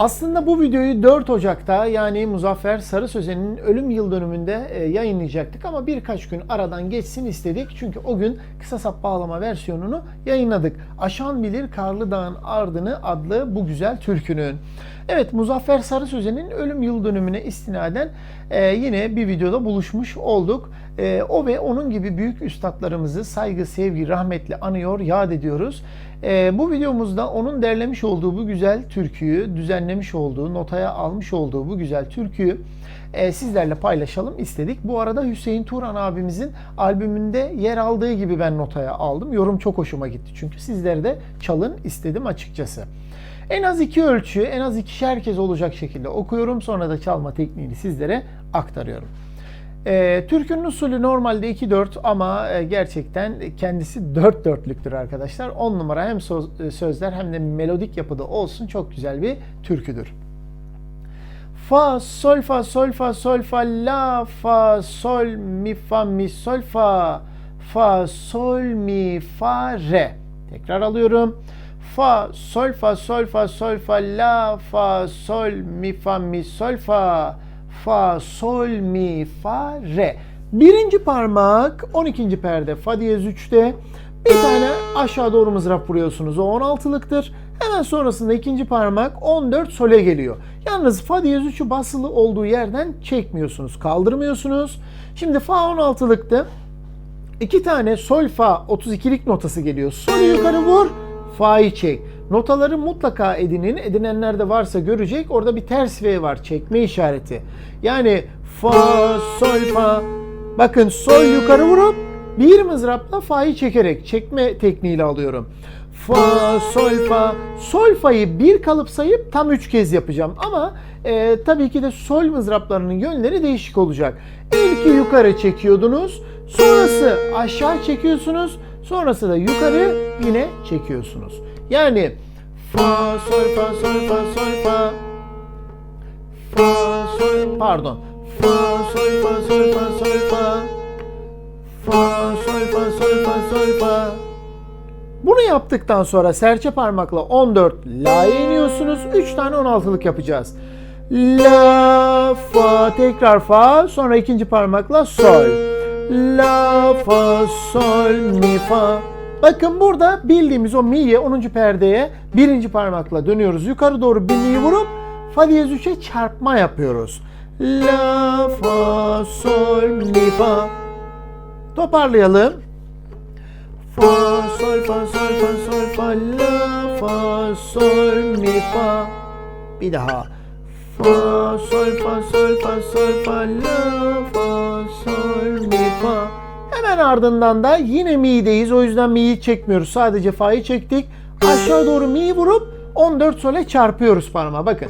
Aslında bu videoyu 4 Ocak'ta yani Muzaffer Sarı Sözen'in ölüm yıl dönümünde e, yayınlayacaktık ama birkaç gün aradan geçsin istedik. Çünkü o gün kısa sap bağlama versiyonunu yayınladık. Aşan bilir Karlı Dağın Ardını adlı bu güzel türkünün. Evet Muzaffer Sarı Sözen'in ölüm yıl dönümüne istinaden e, yine bir videoda buluşmuş olduk. E, o ve onun gibi büyük üstadlarımızı saygı, sevgi, rahmetle anıyor, yad ediyoruz. E, bu videomuzda onun derlemiş olduğu bu güzel türküyü, düzenlemiş olduğu, notaya almış olduğu bu güzel türküyü e, sizlerle paylaşalım istedik. Bu arada Hüseyin Turan abimizin albümünde yer aldığı gibi ben notaya aldım. Yorum çok hoşuma gitti çünkü sizlere de çalın istedim açıkçası. En az iki ölçü, en az ikişer kez olacak şekilde okuyorum. Sonra da çalma tekniğini sizlere aktarıyorum. E, türkünün usulü normalde 2-4 ama e, gerçekten kendisi 4 dörtlüktür arkadaşlar. 10 numara hem söz- e, sözler hem de melodik yapıda olsun çok güzel bir türküdür. Fa, sol, fa, sol, fa, sol, fa, la, fa, sol, mi, fa, mi, sol, fa, fa, sol, mi, fa, re. Tekrar alıyorum. Fa, sol, fa, sol, fa, sol, fa, la, fa, sol, mi, fa, mi, sol, fa, fa, sol, mi, fa, re. Birinci parmak 12. perde fa diyez 3'te. Bir tane aşağı doğru mızrap vuruyorsunuz. O 16'lıktır. Hemen sonrasında ikinci parmak 14 sole geliyor. Yalnız fa diyez 3'ü basılı olduğu yerden çekmiyorsunuz. Kaldırmıyorsunuz. Şimdi fa 16'lıktı. İki tane sol fa 32'lik notası geliyor. Solü yukarı vur, fa'yı çek. Notaları mutlaka edinin. Edinenler de varsa görecek. Orada bir ters V var. Çekme işareti. Yani fa, sol, fa. Bakın sol yukarı vurup bir mızrapla fa'yı çekerek çekme tekniğiyle alıyorum. Fa, sol, fa. Sol fa'yı bir kalıp sayıp tam üç kez yapacağım. Ama e, tabii ki de sol mızraplarının yönleri değişik olacak. İlki yukarı çekiyordunuz. Sonrası aşağı çekiyorsunuz. Sonrası da yukarı yine çekiyorsunuz. Yani fa, sol, fa, sol, fa, sol, fa. Fa, sol, pardon. Fa, sol, fa, sol, fa, sol, fa. Fa, sol, fa, sol, fa, sol, fa. Bunu yaptıktan sonra serçe parmakla 14 la'ya iniyorsunuz. 3 tane 16'lık yapacağız. La, fa, tekrar fa, sonra ikinci parmakla sol. La, fa, sol, mi, fa. Bakın burada bildiğimiz o mi'ye 10. perdeye birinci parmakla dönüyoruz. Yukarı doğru bir mi'yi vurup fa diyez 3'e çarpma yapıyoruz. La, fa, sol, mi, fa. Toparlayalım. Fa, sol, fa, sol, fa, sol, fa, la, fa, sol, mi, fa. Bir daha. Fa, sol, fa, sol, fa, sol, fa, la, fa, sol, mi, fa. Hemen ardından da yine mi'deyiz. O yüzden mi'yi çekmiyoruz. Sadece fa'yı çektik. Aşağı doğru mi'yi vurup 14 sole çarpıyoruz parmağı. Bakın.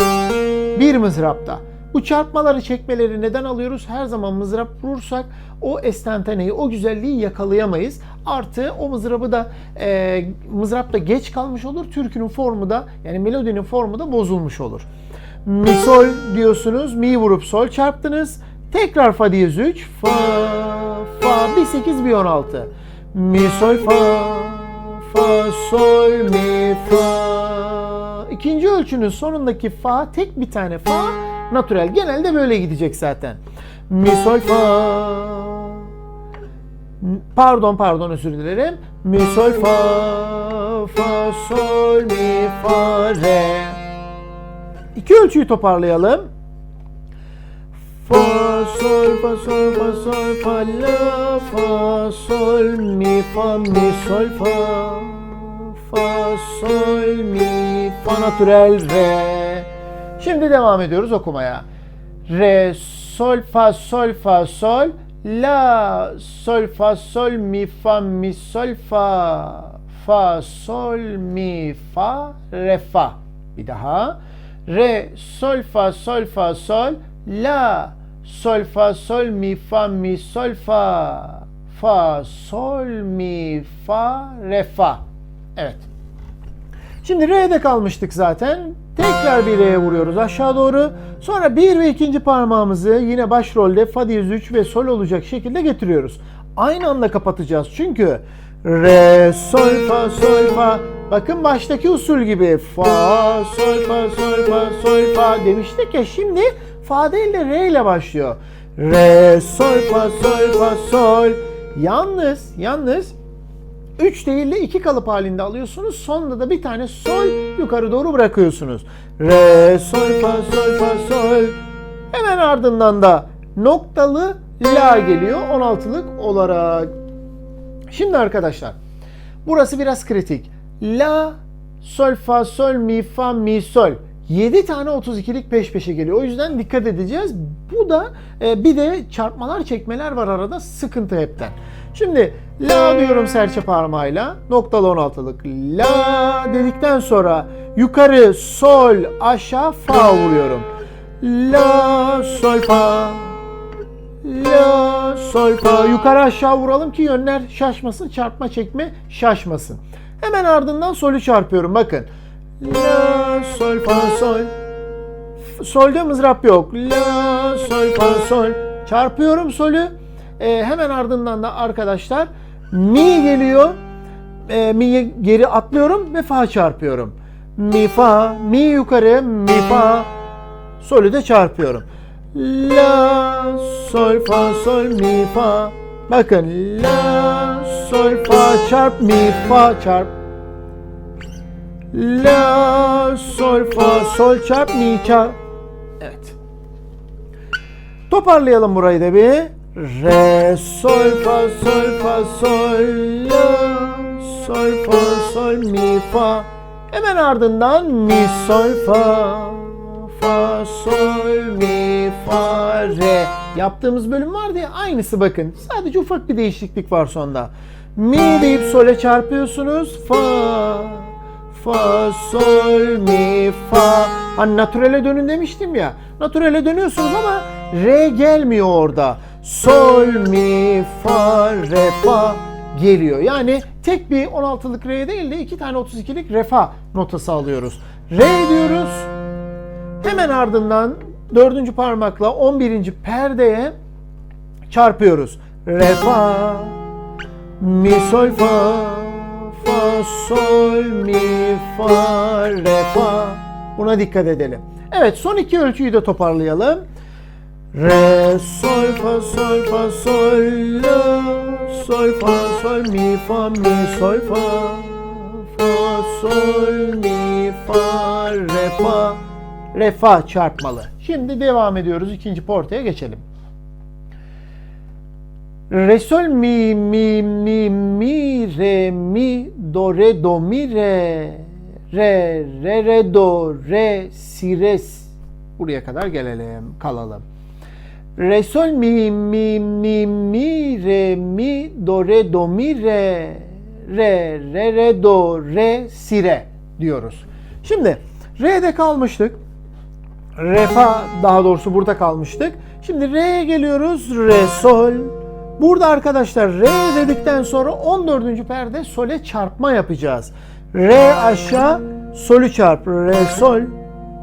Bir mızrapta. Bu çarpmaları çekmeleri neden alıyoruz? Her zaman mızrap vurursak o estenteneyi, o güzelliği yakalayamayız. Artı o mızrabı da e, mızrapta geç kalmış olur. Türkünün formu da yani melodinin formu da bozulmuş olur. Mi sol diyorsunuz. Mi vurup sol çarptınız. Tekrar fa diyez 3. Fa, fa, bir 8 bir 16. Mi sol fa, fa sol mi fa. İkinci ölçünün sonundaki fa tek bir tane fa natürel. Genelde böyle gidecek zaten. Mi sol fa. Pardon pardon özür dilerim. Mi sol fa fa sol mi fa re. İki ölçüyü toparlayalım. Fa sol fa sol fa sol fa la fa sol mi fa mi sol fa fa sol mi fa natürel re. Şimdi devam ediyoruz okumaya. Re sol fa sol fa sol la sol fa sol mi fa mi sol fa fa sol mi fa re fa. Bir daha. Re sol fa sol fa sol la sol fa sol mi fa mi sol fa fa sol mi fa re fa. Evet. Şimdi R'de kalmıştık zaten. Tekrar bir R'ye vuruyoruz aşağı doğru. Sonra bir ve ikinci parmağımızı yine başrolde fa diyez 3 ve sol olacak şekilde getiriyoruz. Aynı anda kapatacağız çünkü Re, sol, fa, sol, fa. Bakın baştaki usul gibi fa, sol, fa, sol, fa, sol, fa demiştik ya şimdi fa değil de re ile başlıyor. Re, sol, fa, sol, fa, sol. Yalnız, yalnız 3 değil de 2 kalıp halinde alıyorsunuz. Sonunda da bir tane sol yukarı doğru bırakıyorsunuz. Re, sol, fa, sol, fa, sol. Hemen ardından da noktalı la geliyor 16'lık olarak. Şimdi arkadaşlar burası biraz kritik. La, sol, fa, sol, mi, fa, mi, sol. 7 tane 32'lik peş peşe geliyor. O yüzden dikkat edeceğiz. Bu da e, bir de çarpmalar çekmeler var arada sıkıntı hepten. Şimdi la diyorum serçe parmağıyla noktalı 16'lık la dedikten sonra yukarı sol aşağı fa vuruyorum. La sol fa La sol fa yukarı aşağı vuralım ki yönler şaşmasın çarpma çekme şaşmasın. Hemen ardından solü çarpıyorum bakın. La sol fa sol. Solde mızrap yok. La sol fa sol. Çarpıyorum solü. Ee, hemen ardından da arkadaşlar mi geliyor. Ee, mi'ye geri atlıyorum ve fa çarpıyorum. Mi fa, mi yukarı, mi fa. Solü de çarpıyorum. La sol fa sol mi fa. Bakın la sol fa çarp mi fa çarp. La sol fa sol çarp mi çarp. Evet. Toparlayalım burayı da bir. Re sol fa sol fa sol la sol fa sol mi fa. Hemen ardından mi sol fa fa sol mi fa re. Yaptığımız bölüm vardı ya aynısı bakın. Sadece ufak bir değişiklik var sonda. Mi deyip sole çarpıyorsunuz. Fa fa sol mi fa. Hani natürele dönün demiştim ya. Natürele dönüyorsunuz ama re gelmiyor orada. Sol mi fa re fa geliyor. Yani tek bir 16'lık re değil de iki tane 32'lik re fa notası alıyoruz. Re diyoruz. Hemen ardından dördüncü parmakla 11. perdeye çarpıyoruz. Re fa mi sol fa fa sol mi fa re fa buna dikkat edelim. Evet son iki ölçüyü de toparlayalım. Re sol fa sol fa sol la sol fa sol mi fa mi sol fa fa sol mi fa re fa re fa çarpmalı. Şimdi devam ediyoruz ikinci portaya geçelim. Re sol mi mi mi mi re mi do re do mi re re re re do re si re s- buraya kadar gelelim kalalım. Re sol mi mi mi mi re mi do re do mi re re re re do re si re diyoruz. Şimdi re'de kalmıştık. Re fa daha doğrusu burada kalmıştık. Şimdi re'ye geliyoruz. Re sol. Burada arkadaşlar re dedikten sonra 14. perde sole çarpma yapacağız. Re aşağı solü çarp. Re sol.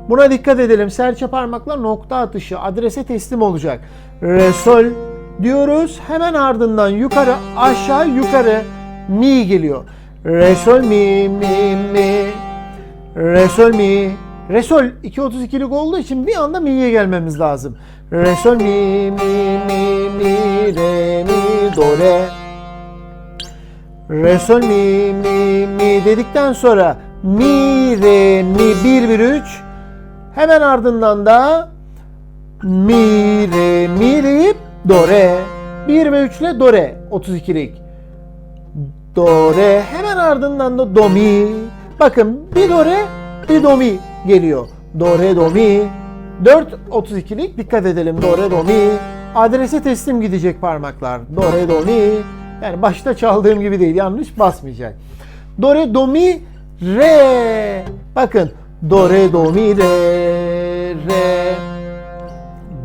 Buna dikkat edelim. Serçe parmakla nokta atışı adrese teslim olacak. Re sol diyoruz. Hemen ardından yukarı aşağı yukarı mi geliyor. Re sol mi mi mi. Re sol mi. Re sol 2.32'lik olduğu için bir anda mi'ye gelmemiz lazım. Re sol mi mi mi mi re mi do re. Re sol mi mi mi dedikten sonra mi, re, mi, 1, 1, 3. Hemen ardından da mi, re, mi, re, do, re. 1 ve 3 ile do, re. 32'lik. Do, re. Hemen ardından da do, mi. Bakın bir do, re, bir do, mi geliyor. Do, re, do, mi. 4 32'lik dikkat edelim. Do, re, do, mi. Adrese teslim gidecek parmaklar. Do, re, do, mi. Yani başta çaldığım gibi değil. Yanlış basmayacak. Do, re, do, mi, re. Bakın. Do, re, do, mi, re, re.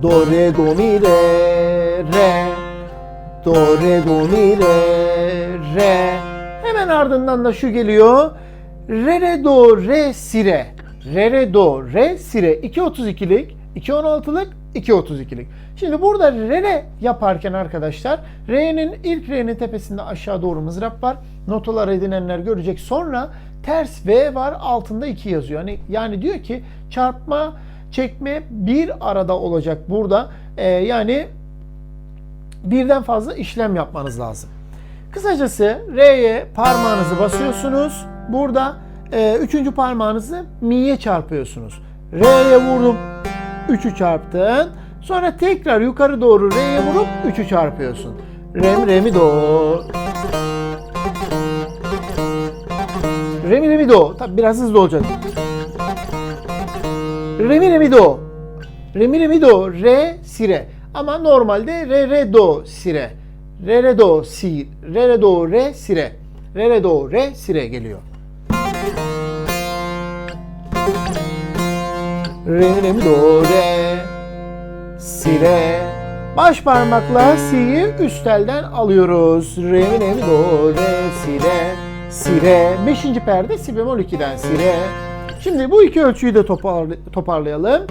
Do, re, do, mi, re, re. Do, re, do, mi, re, re. Hemen ardından da şu geliyor. Re, re, do, re, si, re. Re, re, do, re, si, re. 2.32'lik, 2.16'lık, 2.32'lik. Şimdi burada re, re yaparken arkadaşlar re'nin ilk re'nin tepesinde aşağı doğru mızrap var. Notalar edinenler görecek. Sonra ters V var altında 2 yazıyor. Yani, yani diyor ki çarpma çekme bir arada olacak burada. Ee, yani birden fazla işlem yapmanız lazım. Kısacası R'ye parmağınızı basıyorsunuz. Burada e, üçüncü parmağınızı mi'ye çarpıyorsunuz. R'ye vurup 3'ü çarptın. Sonra tekrar yukarı doğru R'ye vurup 3'ü çarpıyorsun. Re mi re mi do. Re mi re mi do. Tabi biraz hızlı olacak. Re mi re mi do. Re mi re mi do. Re si re. Ama normalde re re do si re. Re re do si. Re re do re si re. Re re do re si re geliyor. Re mi do re. Si re. Baş parmakla si'yi üst elden alıyoruz. Re mi do re si re. Si re. Beşinci perde si bemol 2'den si re. Şimdi bu iki ölçüyü de toparla- toparlayalım.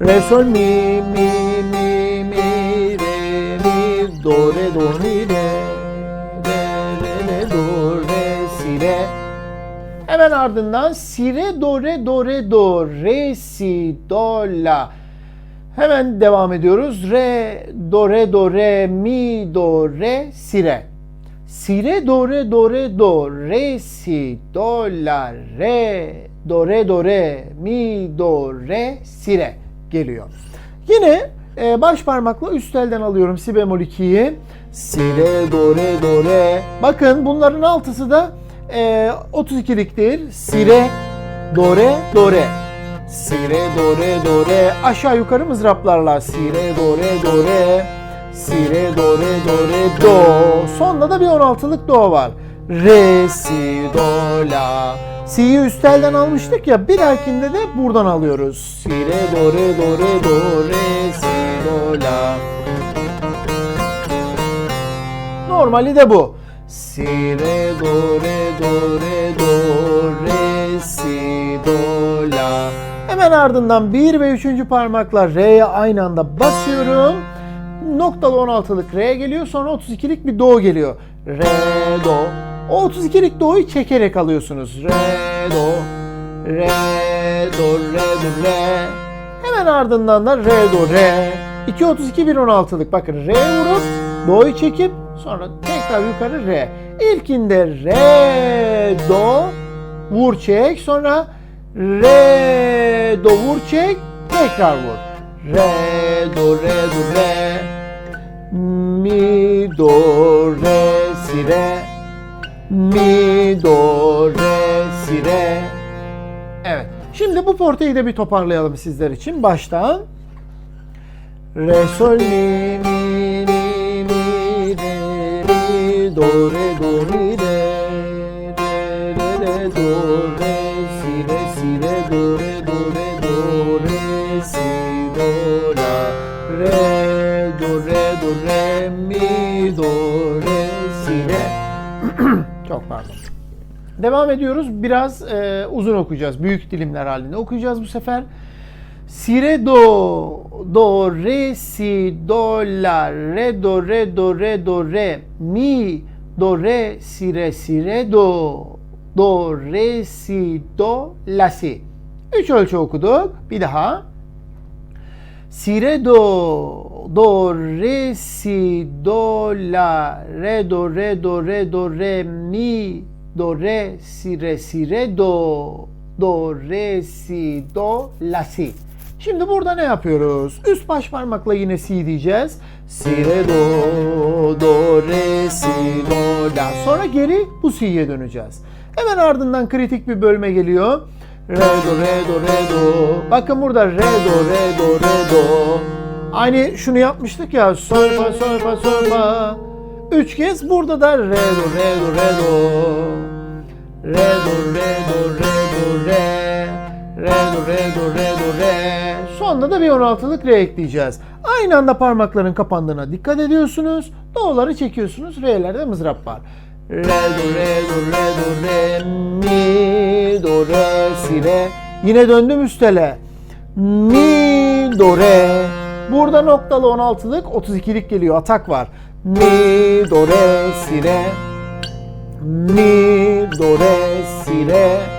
Re sol mi mi mi mi re mi do re do mi re re re re do re si re Hemen ardından si re do re do re do re si do la Hemen devam ediyoruz. Re do re do re mi do re si re Si re do re do re do re si do la re do re do re mi do re si re geliyor. Yine e, baş parmakla üst elden alıyorum si bemol 2'yi. Si re do re do re. Bakın bunların altısı da e, 32'liktir. Si re do re do re. Si re do re do re. Aşağı yukarı mızraplarla si re do re do re. Si re do re do re do. Sonunda da bir 16'lık do var. Re si do la. Si'yi üst elden almıştık ya bir dahakinde de buradan alıyoruz. Si re do re do re do re si do la. Normali de bu. Si re do re do re do re si do la. Hemen ardından 1 ve 3. parmakla Re'ye aynı anda basıyorum. Noktalı 16'lık Re geliyor. Sonra 32'lik bir Do geliyor. Re do. O 32'lik Do'yu çekerek alıyorsunuz. Re do. Re do re do re. Hemen ardından da re do re. 2 32 1 16'lık. Bakın re vurup do'yu çekip sonra tekrar yukarı re. İlkinde re do vur çek sonra re do vur çek tekrar vur. Re do re do re mi do re si re mi do re si re Evet. Şimdi bu porteyi de bir toparlayalım sizler için. Baştan. Re sol mi mi re do re mi re re re re do re si re si re re do re re re re re mi do re re çok pardon. Devam ediyoruz. Biraz e, uzun okuyacağız. Büyük dilimler halinde okuyacağız bu sefer. Si re do do re si do la re do re do re do re mi do re si re si re do do re si do la si. Üç ölçü okuduk. Bir daha. Si re do do re si do la re do re do re do re mi do re si re si re do do re si do la si. Şimdi burada ne yapıyoruz? Üst baş parmakla yine si diyeceğiz. Si, re, do, do, re, si, do, la. Sonra geri bu si'ye döneceğiz. Hemen ardından kritik bir bölme geliyor. Re, do, re, do, re, do. Bakın burada re, do, re, do, re, do. Aynı şunu yapmıştık ya. Sol, fa, sol, fa, sol, fa. Üç kez burada da re, do, re, do, re, do. Re, do, re, do, re, do, re. Re, do, re, do, re, do, re. Sonunda da bir 16'lık re ekleyeceğiz. Aynı anda parmakların kapandığına dikkat ediyorsunuz. Do'ları çekiyorsunuz. Re'lerde mızrap var. Re, do, re, do, re, do, re, mi, do, re, si, re. Yine döndüm üstele. Mi, do, re. Burada noktalı 16'lık 32'lik geliyor. Atak var. Mi, do, re, si, re. Mi, do, re, si, re.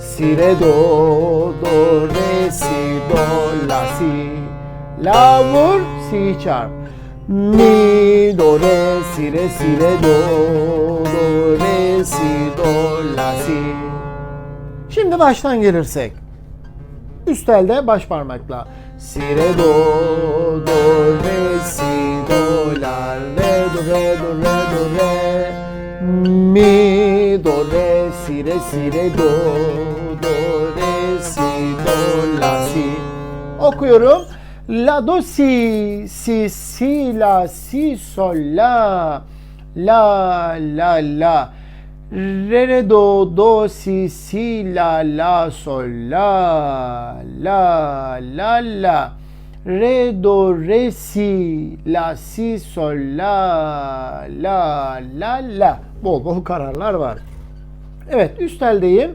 Si, re, do, do, re, si, do, la, si. La vur, si çarp. Mi, do, re, si, re, si, re, do, do, re, si, do, la, si. Şimdi baştan gelirsek. Üst elde baş parmakla. Si, re, do, do, re, si, do, la, re, do, re, do, re, do, re. Mi, do, re, si, re, si, re, do, do, re, si, do, la, si. Okuyorum. La, do, si, si, si, la, si, sol, la. La, la, la. Re, re, do, do, si, si, la, la, sol, la. La, la, la. Re, do, re, si, la, si, sol, la. La, la, la. Bol bol kararlar var. Evet üst eldeyim.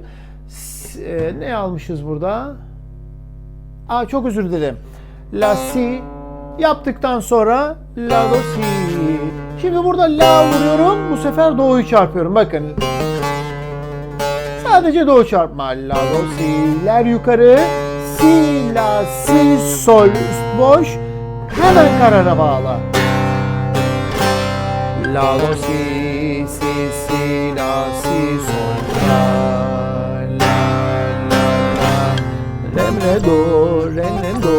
S- e, ne almışız burada? Aa çok özür dilerim. La si yaptıktan sonra la do si. Şimdi burada la vuruyorum. Bu sefer do'yu çarpıyorum. Bakın. Sadece do çarpma. La do si'ler yukarı. Si la si sol üst boş. Hemen karara bağla. La do si si si la si sol la la la la. Rem re do rem rem do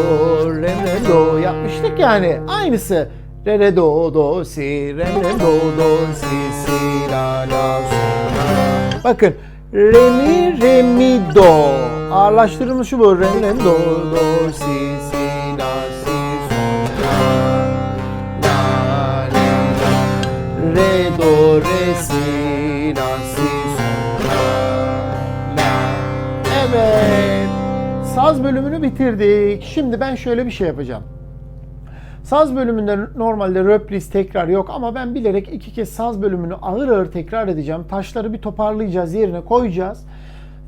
rem rem do. Yapmıştık yani. Aynısı. Re re do do si rem rem do do si si la la sol la. Bakın. Re mi re mi do ağırlaştırılmış şu rem rem do do si si la si sol la la la la re do re si la si sol la la evet saz bölümünü bitirdik şimdi ben şöyle bir şey yapacağım Saz bölümünde normalde reprise tekrar yok ama ben bilerek iki kez saz bölümünü ağır ağır tekrar edeceğim. Taşları bir toparlayacağız, yerine koyacağız.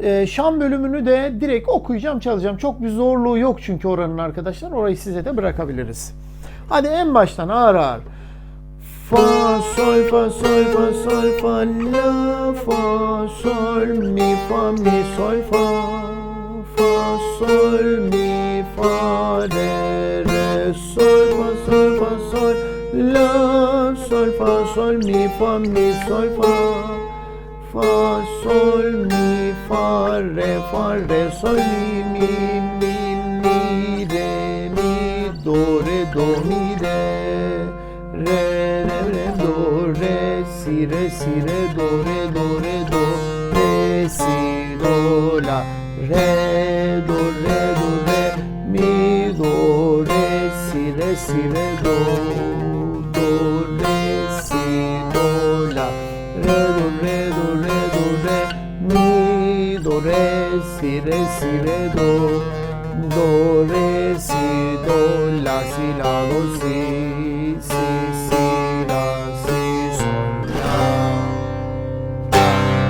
Ee, Şan bölümünü de direkt okuyacağım, çalacağım. Çok bir zorluğu yok çünkü oranın arkadaşlar. Orayı size de bırakabiliriz. Hadi en baştan ağır ağır. Fa, sol, fa, sol, fa, sol, fa, la, fa, sol, mi, fa, mi, sol, fa. Fa, sol, mi, fa, re, re, sol, fa, sol, fa, sol, la, sol, fa, sol, mi, fa, mi, sol, fa. Fa, sol, mi, fa, re, fa, re, sol, mi, mi, mi, mi, re, mi, do, re, do, mi, re. Re, re, re, do, re, si, re, si, re, do, re, do, re, do, re, si, do, la. Re, do, re, do, re, mi, do, re, si, re, si, re, do, si, re, si, re, do, do, re, si, do, la, si, la, do, si, si, si, la, si, sol, la.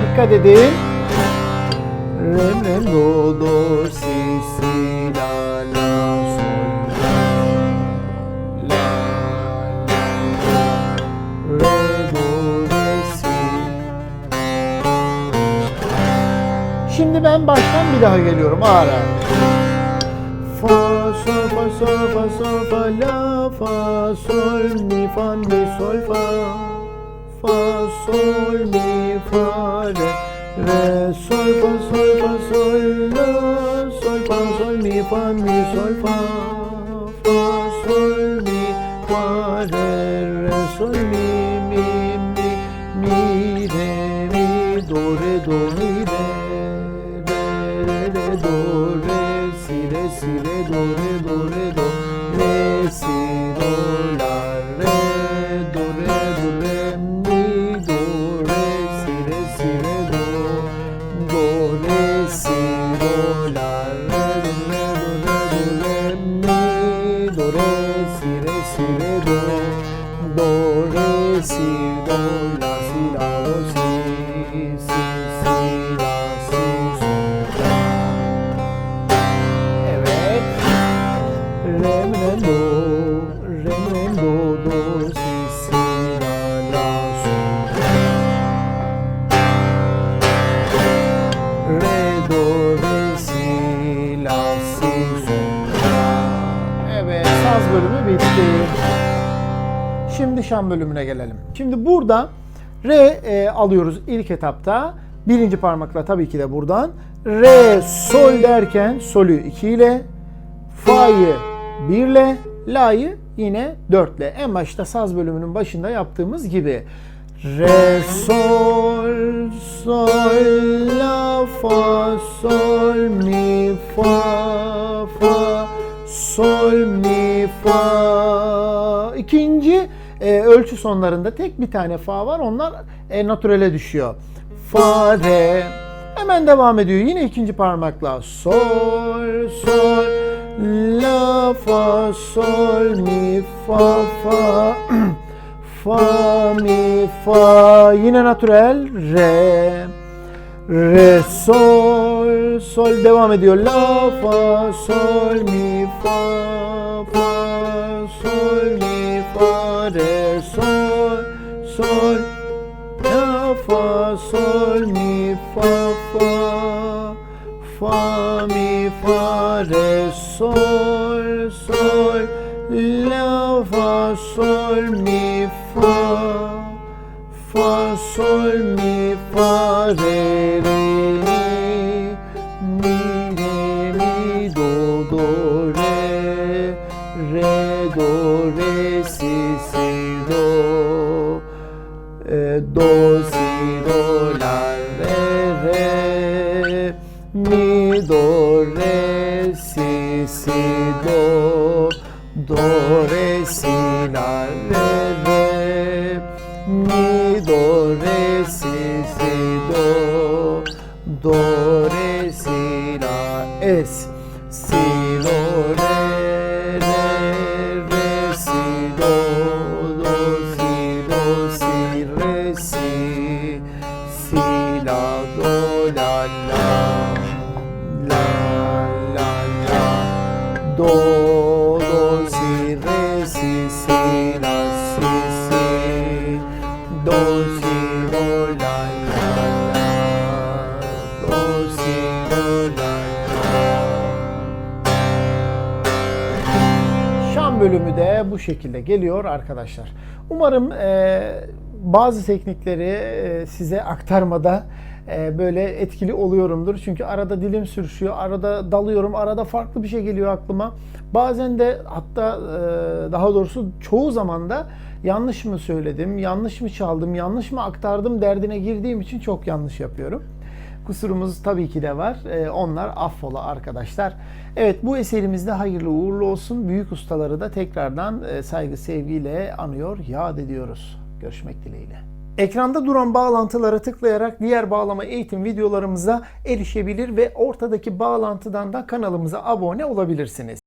Dikkat edin. Re, re, do, do, si, baştan bir daha geliyorum ağır. Fa, sol, fa, sol, fa, sol, fa, la, fa, sol, mi, fa, mi, sol, fa. Fa, sol, mi, fa, re, re, sol, fa, sol, fa, sol, la, sol, fa sol mi fa mi sol fa fa sol mi fa re re sol mi mi mi mi re mi do re do re burada re e, alıyoruz ilk etapta. Birinci parmakla tabii ki de buradan. Re sol derken solü 2 ile fa'yı 1 ile la'yı yine 4 ile. En başta saz bölümünün başında yaptığımız gibi. Re sol sol la fa sol mi fa fa sol mi fa ikinci e, ölçü sonlarında tek bir tane fa var. Onlar e, naturele düşüyor. Fa re hemen devam ediyor. Yine ikinci parmakla. Sol sol. La fa sol mi fa fa. Fa mi fa. Yine natürel. Re. Re sol sol. Devam ediyor. La fa sol mi fa fa re sol sol la fa sol mi fa fa fa mi fa re sol sol la fa sol mi fa fa sol mi fa re re do si do la re re mi do re si si do do re si la re re mi do re si si do do Bölümü de bu şekilde geliyor arkadaşlar. Umarım e, bazı teknikleri e, size aktarmada e, böyle etkili oluyorumdur. Çünkü arada dilim sürüşüyor, arada dalıyorum, arada farklı bir şey geliyor aklıma. Bazen de hatta e, daha doğrusu çoğu zaman da yanlış mı söyledim, yanlış mı çaldım, yanlış mı aktardım derdine girdiğim için çok yanlış yapıyorum. Kusurumuz tabii ki de var. Ee, onlar affola arkadaşlar. Evet bu eserimizde hayırlı uğurlu olsun. Büyük ustaları da tekrardan e, saygı sevgiyle anıyor, yad ediyoruz. Görüşmek dileğiyle. Ekranda duran bağlantılara tıklayarak diğer bağlama eğitim videolarımıza erişebilir ve ortadaki bağlantıdan da kanalımıza abone olabilirsiniz.